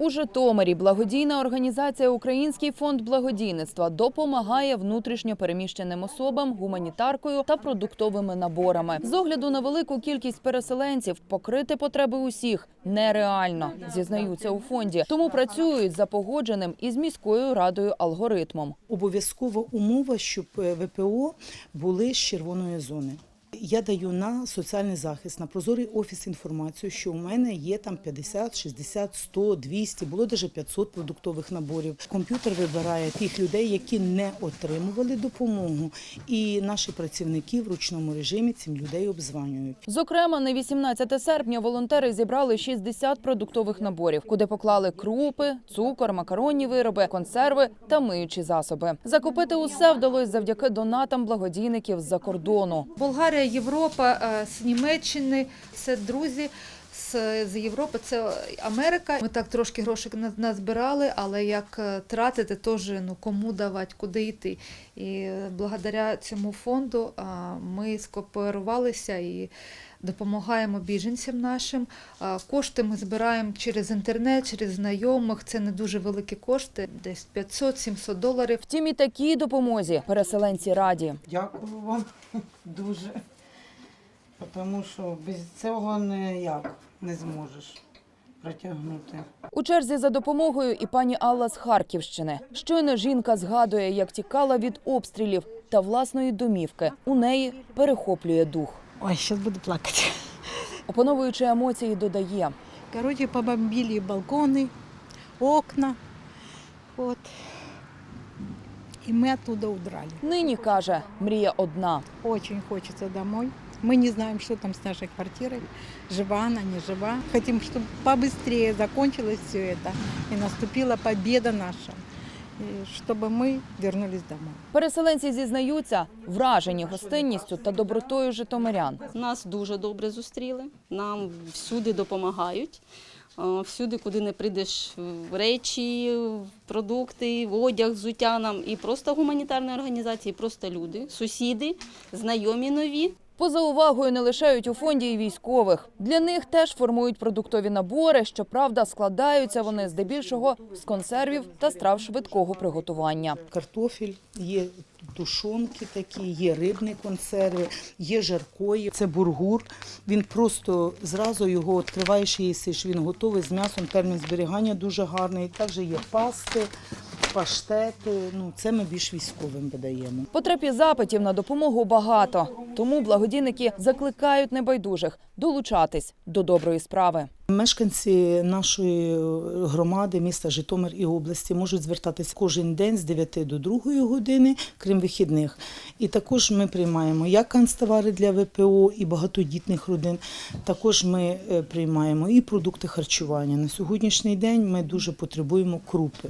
У Житомирі благодійна організація Український фонд благодійництва допомагає внутрішньо переміщеним особам гуманітаркою та продуктовими наборами. З огляду на велику кількість переселенців покрити потреби усіх нереально, зізнаються у фонді. Тому працюють за погодженим із міською радою алгоритмом. Обов'язкова умова, щоб е, ВПО були з червоної зони. Я даю на соціальний захист, на прозорий офіс інформацію, що у мене є там 50, 60, 100, 200, було навіть 500 продуктових наборів. Комп'ютер вибирає тих людей, які не отримували допомогу, і наші працівники в ручному режимі цим людей обзванюють. Зокрема, на 18 серпня волонтери зібрали 60 продуктових наборів, куди поклали крупи, цукор, макаронні вироби, консерви та миючі засоби. Закупити усе вдалося завдяки донатам благодійників з-за кордону. Болгарія, Європа, е, з Німеччини, це друзі. З, з Європи це Америка. Ми так трошки грошей на- назбирали, але як е, тратити, теж ну кому давати, куди йти. І благодаря цьому фонду а, ми скооперувалися і допомагаємо біженцям нашим. А, Кошти ми збираємо через інтернет, через знайомих. Це не дуже великі кошти, десь 500-700 доларів. Втім, і такій допомозі переселенці раді. Дякую вам дуже. Тому що без цього ніяк не зможеш протягнути. У черзі за допомогою і пані Алла з Харківщини. Щойно жінка згадує, як тікала від обстрілів та власної домівки. У неї перехоплює дух. Ой, сейчас буду плакать. Опановуючи емоції, додає. Короче, побомбили балконы, окна. Вот. И мы оттуда удрали. Нині каже, мрія одна. Очень хочется домой. Мы не знаем, что там с нашей квартирой. Жива она, не жива. Хотим, чтобы побыстрее закончилось все это и наступила победа наша. И чтобы мы вернулись домой. Переселенці зізнаються, вражені гостинністю та добротою житомирян. Нас дуже добре зустріли, нам всюди допомагають. Е, Всюди, куди не прийдеш, в речі, в продукти, в одяг, взуття нам і просто гуманітарні організації, і просто люди, сусіди, знайомі нові. Поза увагою не лишають у фонді і військових. Для них теж формують продуктові набори. Щоправда, складаються вони здебільшого з консервів та страв швидкого приготування. Картофель, є тушонки такі, є рибні консерви, є жаркої. Це бургур. Він просто зразу його відкриваєш їсиш. Він готовий з м'ясом. Термін зберігання дуже гарний. Також є пасти, паштети. Ну це ми більш військовим видаємо. Потреб і запитів на допомогу багато. Тому благодійники закликають небайдужих долучатись до доброї справи. Мешканці нашої громади, міста Житомир і області можуть звертатися кожен день з 9 до 2 години, крім вихідних. І також ми приймаємо як канцтовари для ВПО і багатодітних родин. Також ми е, приймаємо і продукти харчування. На сьогоднішній день ми дуже потребуємо крупи.